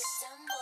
dumbo.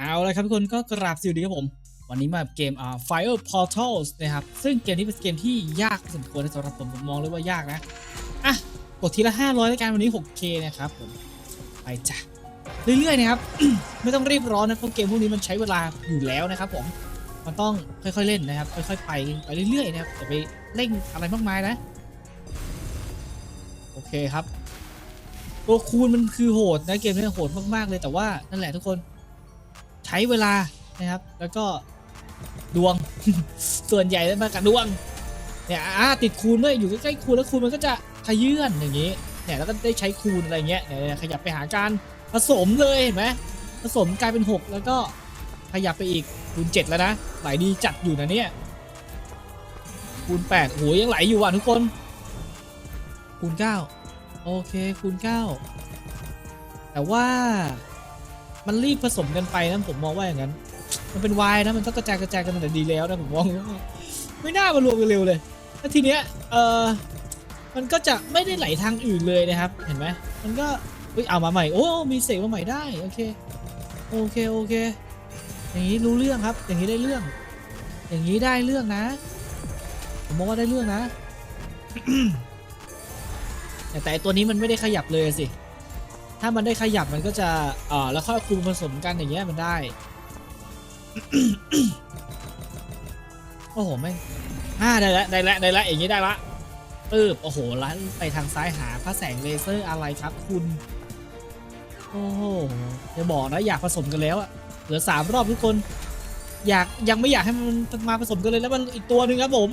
เอาละครับทุกคนก็กราบสวัสดีครับผม วันนี้มาเกมอ่า Fire Portals นะครับ ซึ่งเกมนี้เป็นเกมที่ยากพอสมควรนะสำหรับผมผมมองเลยว่ายากนะ อะ กดทีละ 500แล้วกันวันนี้ 6K นะครับผม ไปจ้ะ เรื่อยๆนะครับ ไม่ต้องรีบร้อนนะเพราะเกมพวกนี้มันใช้เวลาอยู่แล้วนะครับผมมันต้องค่อยๆเล่นนะครับ ค่อยๆไปไปเรื่อยๆนะครับอย่าไปเร่งอะไรมากมายนะ โอเคครับ ตัวคูณมันคือโหดนะเกมนี้โหดมากๆเลยแต่ว่านั่นแหละทุกคน ใช้เวลานะครับ แล้วก็ดวง ส่วนใหญ่แล้วมากับดวง เนี่ยติดคูณด้วยอยู่ใกล้ๆคูณแล้วคูณมันก็จะขยื่นอย่างนี้เนี่ยแล้วก็ได้ใช้คูณอะไรเงี้ยเนี่ยขยับไปหาการผสมเลยเห็นไหมผสมกลายเป็น 6 แล้วก็ขยับไปอีกคูณ 7 แล้วนะไหลดีจัดอยู่นะเนี่ยคูณ8โอ้ยยังไหลอยู่อะทุกคน คูณ 9 โอเคคูณ 9 แต่ว่า มันรีบผสมกันไปนะผมมองว่าอย่างนั้น มันเป็นวายนะมันต้องกระจายกระจายกันแต่ดีแล้วนะผมมองว่าไม่น่ามารวมกันเร็วเลยแล้วทีเนี้ยเออมันก็จะไม่ได้ไหลทางอื่นเลยนะครับ เห็นไหมมันก็เฮ้ยเอามาใหม่โอ้มีเสกมาใหม่ได้โอเคโอเคโอเค อย่างนี้รู้เรื่องครับ อย่างนี้ได้เรื่อง อย่างนี้ได้เรื่องนะ ผมมองว่าได้เรื่องนะแต่ตัวนี้มันไม่ได้ขยับเลยสิ ถ้ามันได้ขยับมันก็จะเอ่อแล้วค่อยคูณผสมกันอย่างเงี้ยมันได้ โอ้โหไม่งอ่าได้แล้วได้แล้วได้แล้วอย่างงี้ได้ละปึ๊บโอ้โหแล้วไปทางซ้ายหาพระแสงเลเซอร์อะไรครับ คุณ โอ้โหจะบอกนะอยากผสมกันแล้วอะเหลือสามรอบทุกคน อยากยังไม่อยากให้มันมาผสมกันเลยแล้วมันอีกตัวหนึ่งครับผม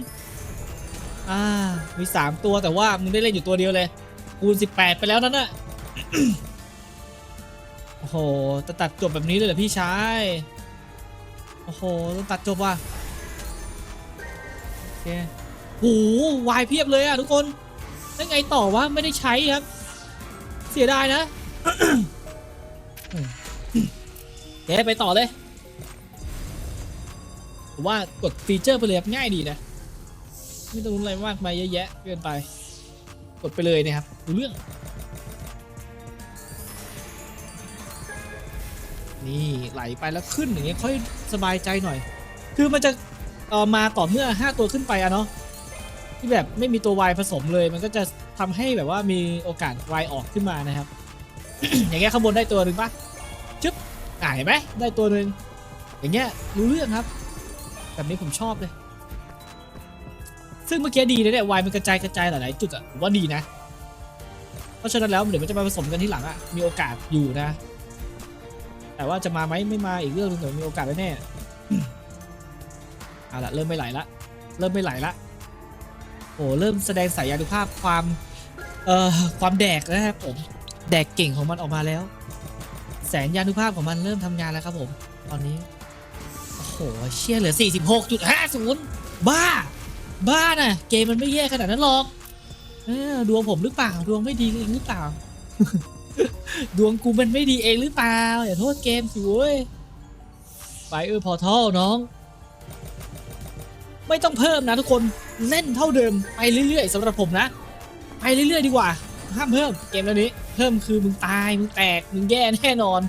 อ่า มีสามตัวแต่ว่ามึงได้เล่นอยู่ตัวเดียวเลย คูณสิบแปดไปแล้วนั่นน่ะ อ้โหจะตัดจบแบบนี้เลยเหรอพี่ชายโอ้โหต้องตัดจบว่ะโอเคโหวายเพียบเลยอะทุกคนแล้วไงต่อวะไม่ได้ใช้ครับ เสียดายนะเดี๋ยวไปต่อเลยผมว่ากดฟีเจอร์ไปเลยง่ายดีนะ ไม่ต้องรู้อะไรมากมายเยอะแยะเกินไป กดไปเลยนะครับ เรื่อง นี่ไหลไปแล้วขึ้นอย่างเงี้ยค่อยสบายใจหน่อย คือมันจะเออมาต่อเมื่อ 5 ตัวขึ้นไปอะเนาะที่แบบไม่มีตัว Y ผสมเลย มันก็จะทำให้แบบว่ามีโอกาส Y ออกขึ้นมานะครับ อย่างเงี้ยข้างบนได้ตัวหนึ่งปะชึบอ่าเห็นไหมได้ตัวหนึ่งอย่างเงี้ยรู้เรื่องครับ แบบนี้ผมชอบเลย ซึ่งเมื่อกี้ดีนะเนี่ยวายมันกระจายกระจายหลายๆจุดอะผมว่าดีนะ เพราะฉะนั้นแล้วเดี๋ยวมันจะมาผสมกันที่หลังอะมีโอกาสอยู่นะ แต่ว่าจะมาไหมไม่มาอีกเรื่องหนึงแต่มีโอกาสแน่เอาละเริ่มไม่ไหลละเริ่มไม่ไหลละโอ้เริ่มแสดงสายยานุภาพความเอ่อความแดกนะครับผมแดกเก่งของมันออกมาแล้ว แสนยานุภาพของมันเริ่มทำงานแล้วครับผม ตอนนี้โอ้โหเชี่ยเหลือ 46.50 บ้า บ้าน่ะ เกมมันไม่แย่ขนาดนั้นหรอกอดวงผมหรือเปล่า ดวงไม่ดีหรือเปล่า ดวงกูมันไม่ดีเองหรือเปล่า อย่าโทษเกมสิเว้ยไฟเออร์พอทัลน้อง ไม่ต้องเพิ่มนะทุกคนเล่นเท่าเดิมไปเรื่อยๆสำหรับผมนะ ไปเรื่อยๆดีกว่า ห้ามเพิ่มเกมแล้วนี้ เพิ่มคือมึงตาย มึงแตก มึงแย่แน่นอน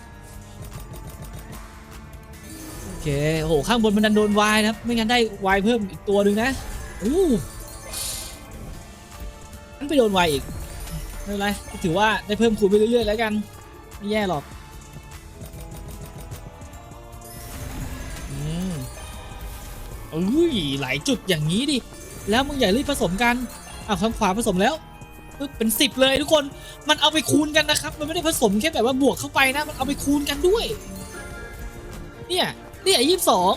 โอเคโอ้โหข้างบนมันดันโดนวายนะครับ ไม่งั้นได้วายเพิ่มอีกตัวหนึ่งนะอู้นั่นไปโดนวายอีก ไม่เป็นไรถือว่าได้เพิ่มคูณไปเรื่อยๆแล้วกัน ไม่แย่หรอกอืมอุ้ยหลายจุดอย่างนี้ดิ แล้วมึงอย่ารีบผสมกันอะทางขวาผสมแล้วเป็นสิบเลยทุกคนมันเอาไปคูณกันนะครับ มันไม่ได้ผสมแค่แบบว่าบวกเข้าไปนะ มันเอาไปคูณกันด้วย เนี่ยเนี่ยยี่สิบสอง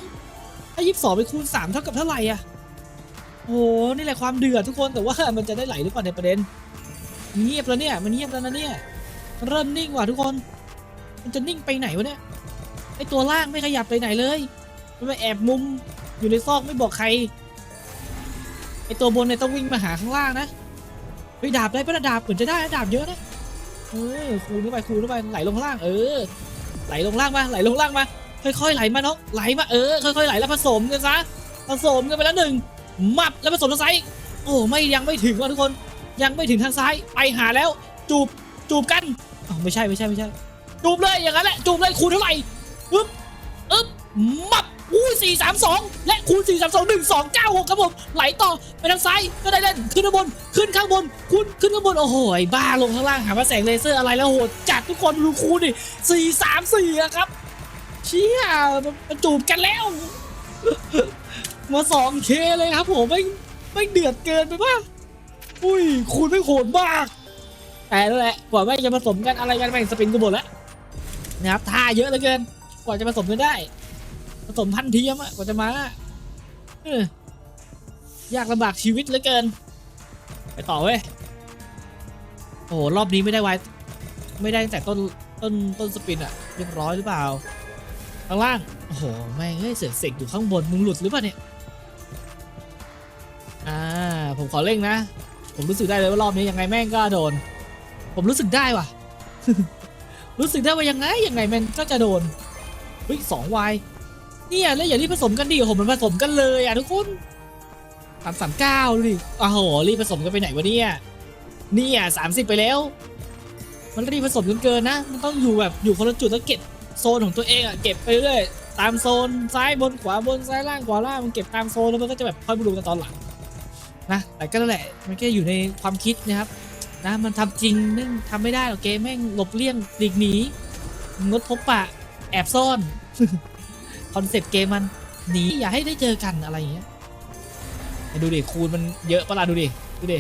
ถ้ายี่สิบสองไปคูณสามเท่ากับเท่าไหร่อะโอ้โหนี่แหละความเดือดทุกคนแต่ว่ามันจะได้ไหลหรือเปล่าในประเด็น เงียบแล้วเนี่ย มันเงียบแล้วนะเนี่ยมันเริ่มนิ่งว่ะทุกคน มันจะนิ่งไปไหนวะเนี่ย ไอตัวล่างไม่ขยับไปไหนเลย มันมาแอบมุมอยู่ในซอกไม่บอกใคร ไอตัวบนเนี่ยต้องวิ่งมาหาข้างล่างนะเฮ้ยดาบได้ปะนะดาบเหมือนจะได้นะดาบเยอะนะ เออคูณเข้าไปคูณเข้าไปไหลลงล่าง เออ ไหลลงล่างมาไหลลงล่างมา ค่อยๆไหลมาน้องไหลมาเออค่อยๆไหลแล้วผสมกันซะผสมกันไปแล้วหนึ่งมับแล้วผสมทางซ้ายอีกโอ้ไม่ยังไม่ถึงว่ะทุกคน ยังไม่ถึงทางซ้ายไปหาแล้ว จูบจูบกันอ๋อไม่ใช่ไม่ใช่ไม่ใช่ จูบเลยอย่างนั้นแหละจูบเลยคูณเท่าไหร่อึ๊บอึ๊บมับอู้สี่สามสองและคูณสี่สามสองหนึ่งสองเก้าหกครับผมไหลต่อไปทางซ้ายก็ได้เล่นขึ้นข้างบนขึ้นข้างบนคูณขึ้นข้างบนโอ้โหบ้าลงข้างล่างหาว่าแสงเลเซอร์อะไรแล้วโหดจัดทุกคนดูคูณดิสี่สามสี่อะครับเชี่ยมันจูบกันแล้วมาสองเคเลยครับผมไม่ไม่เดือดเกินไปป่ะ อุ้ยคูณไม่โหดมาก แต่นั่นแหละกว่าแม่งจะผสมกันอะไรกันแม่งสปินกันหมดแล้วนะครับท่าเยอะเหลือเกิน กว่าจะผสมกันได้ ผสมพันทีมอะกว่าจะมาเออยากลำบากชีวิตเหลือเกิน ไปต่อเว้ยโอ้โหรอบนี้ไม่ได้ไวไม่ได้ตั้งแต่ต้นต้นต้นสปินอะเรียบร้อยหรือเปล่าข้างล่างโอ้โหแม่งเฮ้ยเสือเสกอยู่ข้างบนมึงหลุดหรือเปล่าเนี่ยอ่าผมขอเร่งนะ ผมรู้สึกได้เลยว่ารอบนี้ยังไงแม่งก็โดน ผมรู้สึกได้ว่ะ รู้สึกได้ว่ายังไงยังไงแม่งก็จะโดนเฮ้ยสองวายเนี่ยแล้วอย่ารีผสมกันดิโอ้โหมันผสมกันเลยอะทุกคนสามสามเก้าดูดิโอ้โหรีบผสมกันไปไหนวะเนี่ยเนี่ยสามสิบไปแล้ว มันรีบผสมกันเกินนะ มันต้องอยู่แบบอยู่คนละจุดแล้วเก็บโซนของตัวเองอะเก็บไปเรื่อยตามโซนซ้ายบนขวาบนซ้ายล่างขวาล่างมันเก็บตามโซนแล้วมันก็จะแบบค่อยมาดูกันตอนหลัง นะแต่ก็แหละมันแค่อยู่ในความคิดนะครับนะมันทำจริงแม่งทำไม่ได้หรอกเกมแม่งหลบเลี่ยงหลีกหนีงดพบปะแอบซ่อนคอนเซ็ปต์เกมมันหนีอย่าให้ได้เจอกันอะไรอย่างเงี้ยดูดิคูณมันเยอะปะล่ะดูดิดูดิ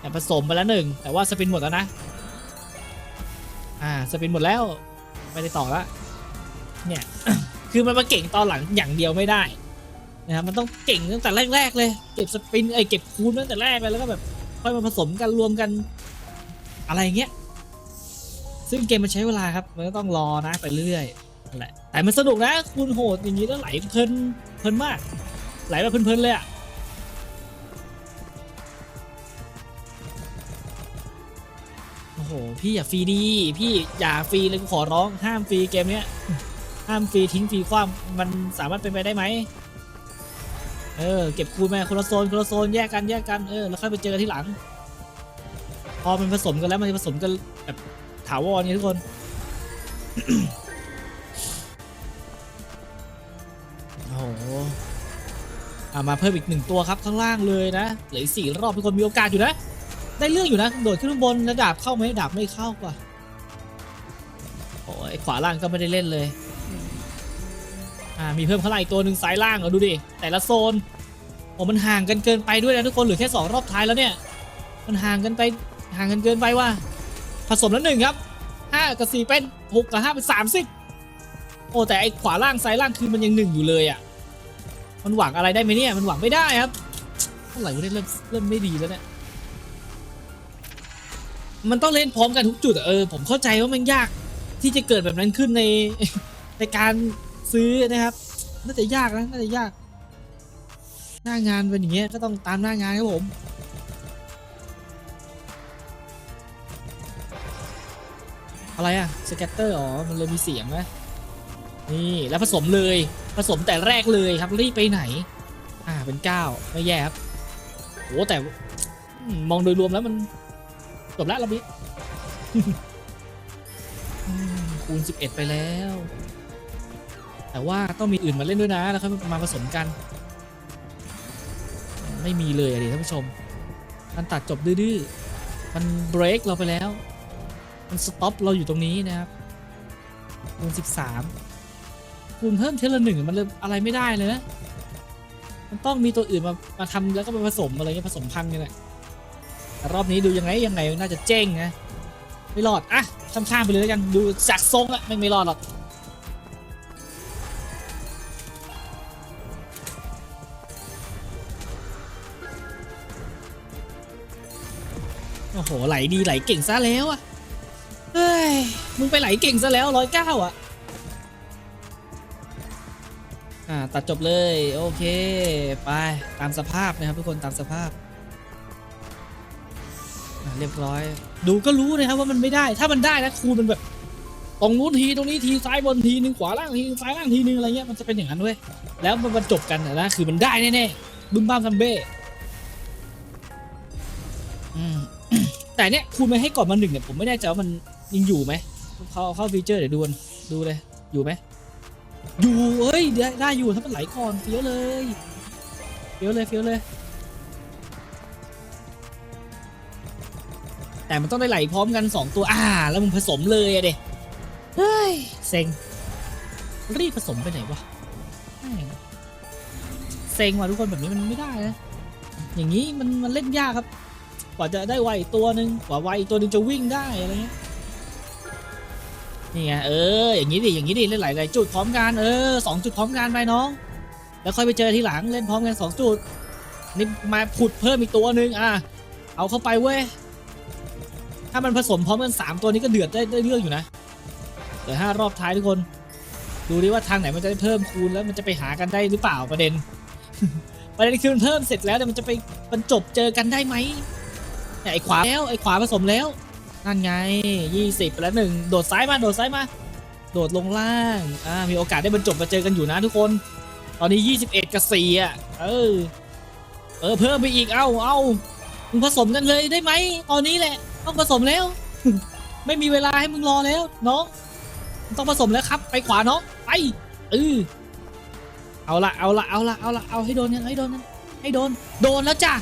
แต่ผสมไปแล้วหนึ่งแต่ว่าสปินหมดแล้วนะอ่าสปินหมดแล้วไม่ได้ต่อละเนี่ยคือมันมาเก่งตอนหลังอย่างเดียวไม่ได้ นะครับมันต้องเก่งตั้งแต่แรกๆเลยเก็บสปินไอเก็บคูณตั้งแต่แรกเลยแล้วก็แบบค่อยมาผสมกันรวมกันอะไรเงี้ยซึ่งเกมมันใช้เวลาครับมันก็ต้องรอนะไปเรื่อยๆแหละแต่มันสนุกนะคูณโหดอย่างนี้แล้วไหลเพลินเพลินมาก ไหลแบบเพลินๆเลยอะโอ้โหพี่อย่าฟรีดีพี่อย่าฟรีเลยกูขอร้องห้ามฟรีเกมเนี้ยห้ามฟรีทิ้งฟรีความมันสามารถเป็นไปได้ไหม เออเก็บคูณมาคนละโซนคนละโซนแยกกันแยกกันเออแล้วค่อยไปเจอกันที่หลัง พอมันผสมกันแล้วมันจะผสมกันแบบถาวรไงทุกคนโอ้โหอะมาเพิ่มอีกหนึ่งตัวครับข้างล่างเลยนะเหลืออกสี่รอบทุกคนมีโอกาสอยู่นะ ได้เรื่องอยู่นะโดดขึ้นข้างบนแล้วดาบเข้าไหมดาบไม่เข้าป่ะโอ้ยขวาล่างก็ไม่ได้เล่นเลย อ่ามีเพิ่มเข้างล่าอีกตัวหนึ่งซ้ายล่างเหรอดูดิแต่ละโซนโอ้มันห่างกันเกินไปด้วยนะทุกคนเหลือแค่สองรอบท้ายแล้วเนี่ยมันห่างกันไปห่างกันเกินไปว่า ผสมแล้วหนึ่งครับห้ากับสี่เป็นหกกับห้าเป็นสามสิบโอ้แต่ไอ้ขวาล่างซ้ายล่างคือมันยังหนึ่งอยู่เลยอะมันหวังอะไรได้ไหมเนี่ยมันหวังไม่ได้ครับเท่าไหร่วะเนี่ยเริ่มเริ่มไม่ดีแล้วเนี่ยมันต้องเล่นพร้อมกันทุกจุดเออผมเข้าใจว่ามันยากที่จะเกิดแบบนั้นขึ้นในในการ ซื้อนะครับ น่าจะยากนะ น่าจะยาก หน้างานเป็นอย่างเงี้ย ก็ต้องตามหน้างานครับผม อะไรอะสแกตเตอร์ อ๋อ มันเลยมีเสียงนะนี่ แล้วผสมเลย ผสมแต่แรกเลยครับ รีบไปไหน อ่า เป็นเก้าไม่แย่ครับโอ้แต่มองโดยรวมแล้วมันจบแล้วเราบิอืมคูณ11 ไปแล้ว แต่ว่าต้องมีอื่นมาเล่นด้วยนะแล้วค่อยมาผสมกัน ไม่มีเลยอะดิท่านผู้ชม มันตัดจบดื้อๆมันเบรกเราไปแล้ว มันสต็อปเราอยู่ตรงนี้นะครับคูณ13คูณเพิ่มเทละหนึ่งมันเลยอะไรไม่ได้เลยนะมันต้องมีตัวอื่นมามาทำแล้วก็มาผสมอะไรเงี้ยผสมพันธุ์กันแหละแต่รอบนี้ดูยังไงยังไงน่าจะเจ๊งนะไม่รอดอะข้ามๆไปเลยแล้วกันดูจากทรงอะไม่ไม่รอดหรอก โอ้โหไหลดีไหลเก่งซะแล้วอะเฮ้ยมึงไปไหลเก่งซะแล้วร้อยเก้าอะอ่าตัดจบเลยโอเคไปตามสภาพนะครับทุกคนตามสภาพอะเรียบร้อย ดูก็รู้นะครับว่ามันไม่ได้ถ้ามันได้นะครูมันแบบตรงนู้นทีตรงนี้ทีซ้ายบนทีนึงขวาล่างทีซ้ายล่างทีนึงอะไรเงี้ยมันจะเป็นอย่างนั้นเว้ยแล้วมันจบกันนะคือมันได้แน่ๆบึ้มบ้ามซัมเบ้ แต่เนี้ยคูณมาให้ก่อนมาหนึ่งเนี่ยผมไม่แน่ใจว่ามันยังอยู่ไหมเขาเข้าฟีเจอร์เดี๋ยวดูนดูเลยอยู่ไหมอยู่เอ้ยได้อยู่ถ้ามันไหลก่อนเฟี้ยวเลยเฟี้ยวเลยเฟี้ยวเลย แต่มันต้องได้ไหลพร้อมกัน2ตัวอ่า แล้วมึงผสมเลยอะเด็เฮ้ยเซ็งรีบผสมไปไหนวะเซ็งว่ะทุกคนแบบนี้มันไม่ได้นะอย่างนี้มันมันเล่นยากครับ กว่าจะได้ไวอีกตัวหนึ่งกว่าไวอีกตัวหนึ่งจะวิ่งได้อะไรเงี้ยนี่ไงเอออย่างนี้ดิอย่างนี้ดิเล่นหลายๆจุดพร้อมกันเออสองจุดพร้อมกันไปน้อง แล้วค่อยไปเจอทีหลังเล่นพร้อมกันสองจุดนี่มาผุดเพิ่มอีกตัวหนึ่งอะเอาเข้าไปเว้ยถ้ามันผสมพร้อมกัน3ตัวนี้ก็เดือดได้ได้เรื่องอยู่นะเดี๋ยวห้ารอบท้ายทุกคนดูดิว่าทางไหนมันจะได้เพิ่มคูณแล้วมันจะไปหากันได้หรือเปล่าประเด็น ประเด็นคือมันเพิ่มเสร็จแล้วแต่มันจะไปบรรจบเจอกันได้ไหม เนี่ยไอ้ขวาแล้วไอ้ขวาผสมแล้ว นั่นไง 20แล้วหนึ่งโดดซ้ายมาโดดซ้ายมา โดดลงล่างอ่ามีโอกาสได้บรรจบมาเจอกันอยู่นะทุกคน ตอนนี้ 21 กับ4อะเออเออเพิ่มไปอีกเอ้าเอ้ามึงผสมกันเลยได้ไหมตอนนี้แหละต้องผสมแล้ว ไม่มีเวลาให้มึงรอแล้วน้องต้องผสมแล้วครับ ไปขวาน้องไปเออเอาละเอาละเอาละเอาละเอาให้โดนยังให้โดนยังให้โดน โดนแล้วจ้ะ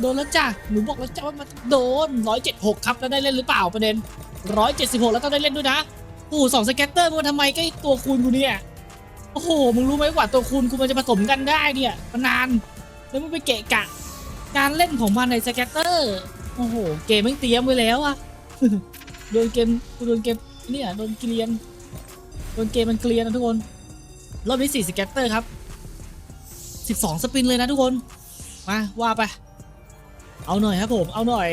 โดนแล้วจ้ะหนูบอกแล้วจ้ะว่ามันโดนร้อยเจ็ดหกครับแล้วได้เล่นหรือเปล่าประเด็นร้อยเจ็ดสิบหกแล้วต้องได้เล่นด้วยนะโอ้โหสองสแกตเตอร์มันทำไมใกล้ตัวคูณกูเนี่ยโอ้โหมึงรู้ไหมกว่าตัวคูณกูมันจะผสมกันได้เนี่ยมันนานแล้วมึงไปเกะกะ การเล่นของมันในสแกตเตอร์โอ้โหเกมม่งเตรียมไว้แล้วอะโดนเกมกูโดนเกมเนี่ยโดนเกลียนโดนเกมมันเกลียนนะทุกคนรอบนี้4สแกตเตอร์ครับ 12 สปินเลยนะทุกคน มาว่าไป เอาหน่อยครับผมเอาหน่อย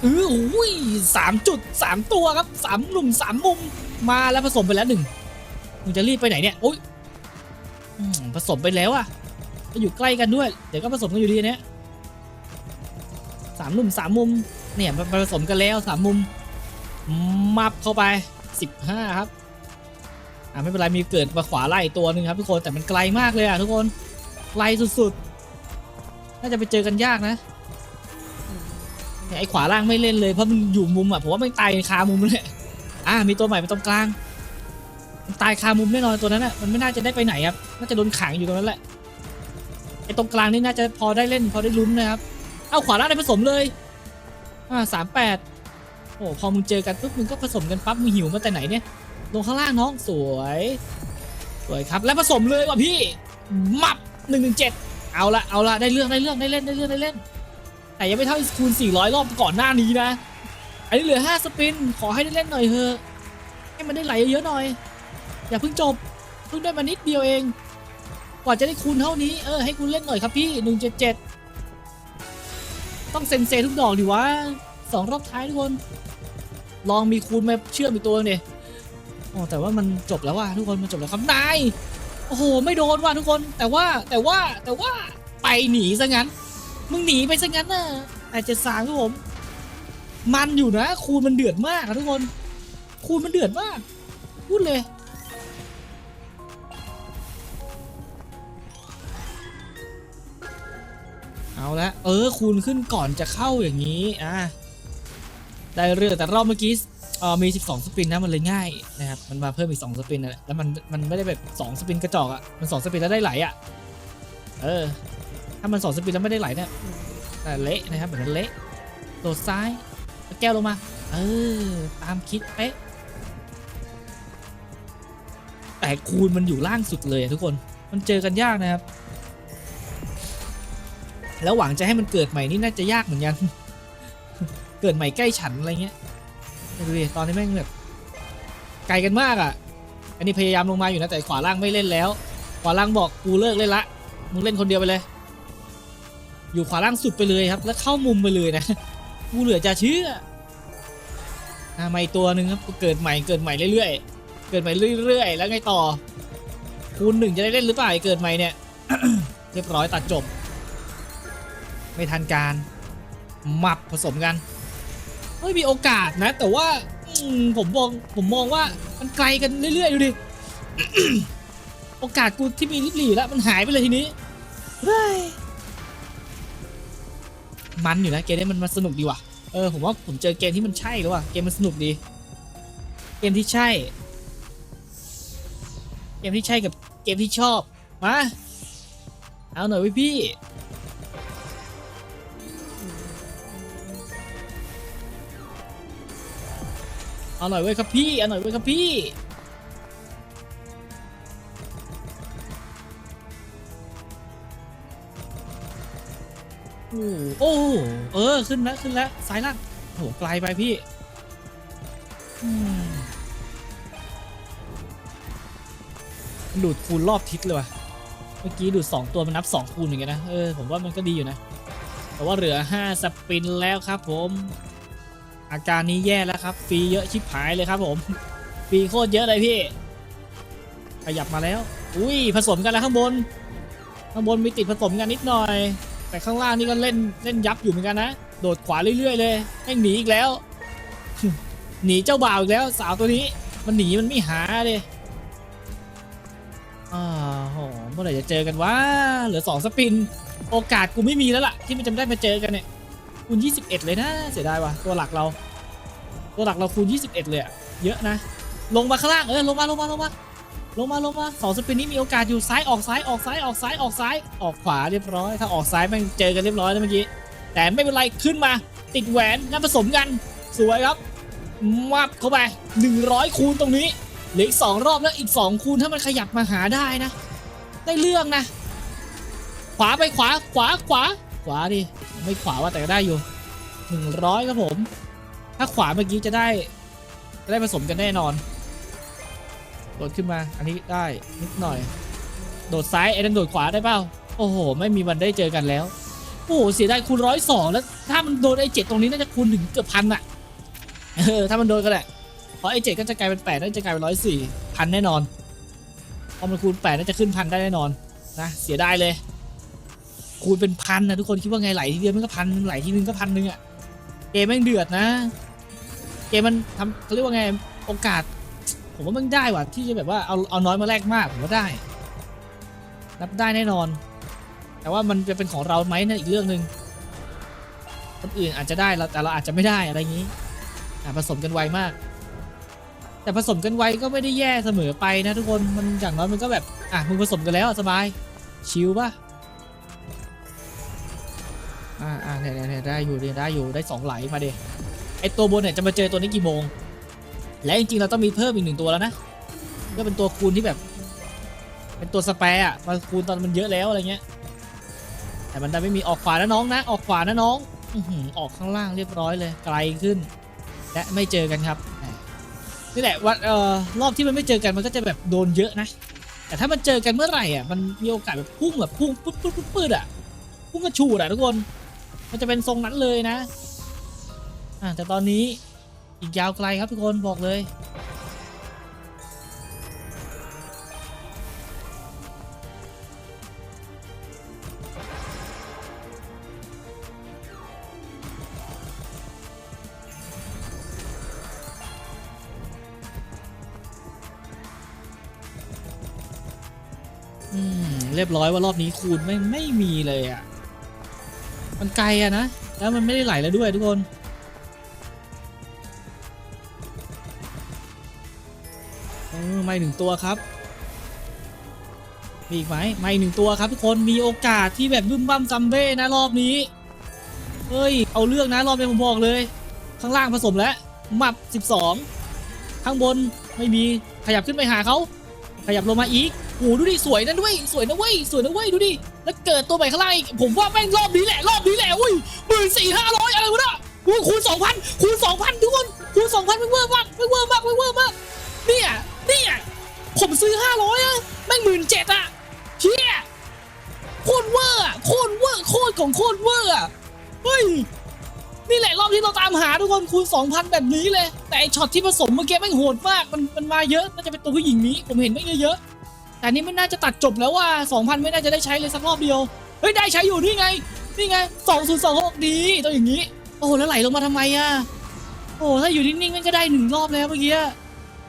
เอออุ้ยสามจุดสามตัวครับสามหนุ่มสามมุมมาแล้วผสมไปแล้วหนึ่งมึงจะรีบไปไหนเนี่ยโอ้ยผสมไปแล้วอะก็อยู่ใกล้กันด้วย เดี๋ยวก็ผสมกันอยู่ดีเนี้ยสามมุมสามมุมเนี่ยมันผสมกันแล้วสามมุมมับเข้าไปสิบห้าครับอ่าไม่เป็นไรมีเกิดมาขวาไล่ตัวหนึ่งครับทุกคนแต่มันไกลมากเลยอะทุกคนไกลสุดๆน่าจะไปเจอกันยากนะ ไอ้ขวาล่างไม่เล่นเลยเพราะมันอยู่มุมอะผมว่ามันตายคามุมเลยอ่ามีตัวใหม่เป็นตรงกลางตายคามุมแน่นอนตัวนั้นอะมันไม่น่าจะได้ไปไหนครับน่าจะโดนขังอยู่ตรงนั้นแหละไอ้ตรงกลางนี่น่าจะพอได้เล่นพอได้ลุ้นนะครับเอาขวาล่างได้ผสมเลยอ่าสามแปดโอ้พอมึงเจอกันปุ๊บมึงก็ผสมกันปั๊บมึงหิวมาแต่ไหนเนี่ยลงข้างล่างน้องสวยสวยครับแล้วผสมเลยว่ะพี่มับหนึ่งหนึ่งเจ็ดเอาละเอาละได้เรื่องได้เรื่องได้เล่นได้เรื่องได้เล่น แต่ยังไม่เท่าคูณ400 รอบก่อนหน้านี้นะ อันนี้เหลือ 5 สปิน ขอให้ได้เล่นหน่อยเถอะให้มันได้ไหลเยอะๆหน่อย อย่าเพิ่งจบ เพิ่งได้มานิดเดียวเอง กว่าจะได้คูณเท่านี้เออให้คุณเล่นหน่อยครับพี่ 177 ต้องเซนเซทุกดอกดิวะสองรอบท้ายทุกคน ลองมีคูณมาเชื่อมอีกตัวเนี่ยโอ้แต่ว่ามันจบแล้วว่ะทุกคนมันจบแล้วครับนายโอ้โหไม่โดนว่ะทุกคนแต่ว่าแต่ว่าแต่ว่าไปหนีซะงั้น มึงหนีไปซะงั้นน่ะแต่เจ็ดสามครับผม มันอยู่นะ คูณมันเดือดมากอะทุกคน คูณมันเดือดมาก พูดเลย เอาละเออ คูณขึ้นก่อนจะเข้าอย่างนี้ อะ ได้เรื่องแต่รอบเมื่อกี้เออมี 12 สปินนะ มันเลยง่ายนะครับ มันมาเพิ่มอีก 2 สปินนะแล้วมัน มันไม่ได้แบบ 2 สปินกระจอกอะ่ะ มัน 2 สปินแล้วได้ไหลอะ่ะ เออ ถ้ามัน2สปินแล้วไม่ได้ไหลเนี่ยแต่เละนะครับแบบนั้นเละโดดซ้ายแล้วแก้วลงมา เออ ตามคิดเป๊ะแต่คูณมันอยู่ล่างสุดเลยทุกคน มันเจอกันยากนะครับ แล้วหวังจะให้มันเกิดใหม่นี่น่าจะยากเหมือนกัน เกิดใหม่ใกล้ฉันอะไรเงี้ยดูดิตอนนี้แม่งแบบไกลกันมากอะ อันนี้พยายามลงมาอยู่นะแต่ขวาล่างไม่เล่นแล้ว ขวาล่างบอกกูเลิกเล่นละ มึงเล่นคนเดียวไปเลย อยู่ขวาล่างสุดไปเลยครับ แล้วเข้ามุมไปเลยนะกูเหลือจะเชื่ออ่าไม่ตัวหนึ่งครับเกิดใหม่เกิดใหม่เรื่อยๆ เกิดใหม่เรื่อยๆ แล้วไงต่อ คูณหนึ่งจะได้เล่นหรือเปล่าไอ้เกิดใหม่เนี่ยเรียบร้อยตัดจบ ไม่ทันการหมับผสมกันเฮ้ยมีโอกาสนะ แต่ว่าผมมองผมมองว่ามันไกลกันเรื่อยๆดูดิโอกาสกูที่มีลิบหลีอยู่แล้วมันหายไปเลยทีนี้เฮ้ย มันอยู่นะเกมนี้มันมันสนุกดีว่ะเออผมว่าผมเจอเกมที่มันใช่แล้วว่ะเกมมันสนุกดี เกมที่ใช่ เกมที่ใช่กับเกมที่ชอบมาเอาหน่อยเว้พี่เอาหน่อยเว้ยครับพี่เอาหน่อยเว้ยครับพี่ โอ้โหโอ้โหเออขึ้นแล้วขึ้นแล้วซ้ายล่างโอ้โหไกลไปพี่ดูดคูณรอบทิศเลยว่ะเมื่อกี้ดูดสองตัวมันนับสองคูณอย่างเงี้ยนะเออผมว่ามันก็ดีอยู่นะ แต่ว่าเหลือห้าสปินแล้วครับผม อาการนี้แย่แล้วครับฟรีเยอะชิบหายเลยครับผมฟรีโคตรเยอะเลยพี่ ขยับมาแล้ว อุ้ยผสมกันแล้วข้างบน ข้างบนมีติดผสมกันนิดหน่อย แต่ข้างล่างนี่ก็เล่นเล่นยับอยู่เหมือนกันนะ โดดขวาเรื่อยๆเลยแม่งหนีอีกแล้ว หนีเจ้าบ่าวอีกแล้ว สาวตัวนี้ มันหนีมันไม่หาเลยอ่าโหเมื่อไหร่จะเจอกันวะเหลือสองสปิน โอกาสกูไม่มีแล้วล่ะ ที่มันจะได้มาเจอกันเนี่ยคูณ21 เลยนะ เสียดายว่ะตัวหลักเรา ตัวหลักเราคูณ 21 เลยอะเยอะนะ ลงมาข้างล่างเออลงมาลงมาลงมา ลงมาลงมาสองสปินนี้มีโอกาสอยู่ซ้ายออกซ้ายออกซ้ายออกซ้ายออกซ้ายออกขวาเรียบร้อย ถ้าออกซ้ายม่งเจอกันเรียบร้อยแล้วเมื่อกี้แต่ไม่เป็นไรขึ้นมาติดแหวนแล้วผสมกันสวยครับมับเข้าไป 100 คูณตรงนี้เหลืออีกสองรอบแล้วอีก 2 คูณถ้ามันขยับมาหาได้นะ ได้เรื่องนะ ขวาไปขวาขวาขวา ขวาดิไม่ขวาว่าแต่ก็ได้อยู่ 100 ครับผม ถ้าขวาเมื่อกี้จะได้จะได้ผสมกันแน่นอน ดดขึ้นมา อันนี้ได้นิดหน่อย โดดซ้ายไอ้นั่นโดดขวาได้เปล่าโอ้โห ไม่มีวันได้เจอกันแล้ว โอ้โหเสียดายคูณร้อยสองแล้ว ถ้ามันโดนไอ้เจ็ดตรงนี้น่าจะคูณถึงเกือบพันอะเออถ้ามันโดนก็แหละเพราะไอ้เจ็ดก็จะกลายเป็นแปดน่าจะกลายเป็นร้อยสี่พันแน่นอนพอมันคูณแปดน่าจะขึ้นพันได้แน่นอนนะเสียดายเลย คูณเป็นพันนะทุกคนคิดว่าไงไหลทีเดียวมันก็พันไหลทีนึงก็พันหนึงอะเกมแม่งเดือดนะ เกมมันทำเขาเรียกว่าไงโอกาส ผมว่ามันได้ว่ะที่จะแบบว่าเอาเอาน้อยมาแลกมากผมว่าได้นับได้แน่นอน แต่ว่ามันจะเป็นของเราไหมนั่นอีกเรื่องหนึ่งคนอื่นอาจจะได้เราแต่เราอาจจะไม่ได้อะไรอย่างนี้อะผสมกันไวมาก แต่ผสมกันไวก็ไม่ได้แย่เสมอไปนะทุกคนมันอย่างน้อยมันก็แบบอะมึงผสมกันแล้วสบายชิลป่ะอ่าอ่าเนี่ยเนี่ยเนี่ยได้อยู่ได้อยู่ได้สองไหลมาเดไอตัวบนเนี่ยจะมาเจอตัวนี้กี่โมง และจริงๆเราต้องมีเพิ่มอีกหนึ่งตัวแล้วนะก็เป็นตัวคูณที่แบบ เป็นตัวสแปร์อะมาคูณตอนมันเยอะแล้วอะไรเงี้ย แต่มันได้ไม่มีออกขวานะน้องนะ ออกขวานะน้องอื้อออกข้างล่างเรียบร้อยเลยไกลขึ้น และไม่เจอกันครับนี่แหละว่าเอ่อรอบที่มันไม่เจอกันมันก็จะแบบโดนเยอะนะ แต่ถ้ามันเจอกันเมื่อไหร่อะมันมีโอกาสแบบพุ่งแบบพุ่งปุ๊บปุ๊บปุ๊บปุ๊บอะพุ่งกระฉูดอะทุกคน มันจะเป็นทรงนั้นเลยนะอ่าแต่ตอนนี้ อีกยาวไกลครับทุกคนบอกเลยเรียบร้อยว่ารอบนี้คูณไม่ไม่มีเลยอะ มันไกลอะนะ แล้วมันไม่ได้ไหลแล้วด้วยทุกคน เออไม่หนึ่งตัวครับมีอีกไหมไม่หนึ่งตัวครับทุกคนมีโอกาสที่แบบบึ้มบั้มซัมเบ้นะรอบนี้เฮ้ยเอาเรื่องนะรอบนี้ผมบอกเลย ข้างล่างผสมแล้วมับ 12 ข้างบนไม่มีขยับขึ้นไปหาเขาขยับลงมาอีกโอ้โหดูดิสวยนะด้วยสวยนะเว้ยสวยนะเว้ยดูดิแล้วเกิดตัวใหม่ข้างล่างอีกผมว่าแม่งรอบนี้แหละรอบนี้แหละอุ้ยหมื่นสี่ห้าร้อยอะไรวะเนี่ยคูณสองพันคูณสองพันทุกคนคูณสองพันไม่เวอร์มากไม่เวอร์มากไม่เวอร์มากเนี่ย เนี่ยผมซื้อห้าร้อยอะแม่งหมื่นเจ็ดอะเชี่ยโคตรเวอร์อะโคตรเวอร์โคตรของโคตรเวอร์อะเฮ้ยนี่แหละรอบที่เราตามหาทุกคนคูณสองพันแบบนี้เลย แต่ไอช็อตที่ผสมเมื่อกี้แม่งโหดมากมันมันมาเยอะน่าจะเป็นตัวผู้หญิงนี้ผมเห็นไม่เยอะๆแต่นนี่ไม่น่าจะตัดจบแล้วว่าสองพันไม่น่าจะได้ใช้เลยสักรอบเดียวเฮ้ยได้ใช้อยู่นี่ไงนี่ไงสองศูนย์สองหกดีตัวอย่างนี้ โอ้โหแล้วไหลลงมาทำไมอะโอ้โหถ้าอยู่นิ่งๆมันก็ได้หนึ่งรอบแล้วเมื่อกี้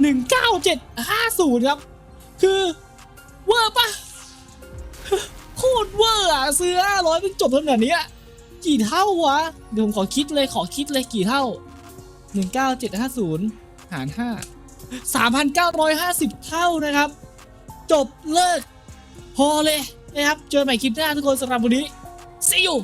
หนึ่งเก้าเจ็ดห้าศูนย์ครับ คือเวอร์ปะโคตรเวอร์อะซื้อห้าร้อยเป็นจบขนาดเนี้ยกี่เท่าวะ เดี๋ยวผมขอคิดเลยขอคิดเลยกี่เท่าหนึ่งเก้าเจ็ดห้าศูนย์หารห้าสามพันเก้าร้อยห้าสิบเท่านะครับ จบเลิก พอเลยนะครับ เจอใหม่คลิปหน้าทุกคนสำหรับวันนี้ see you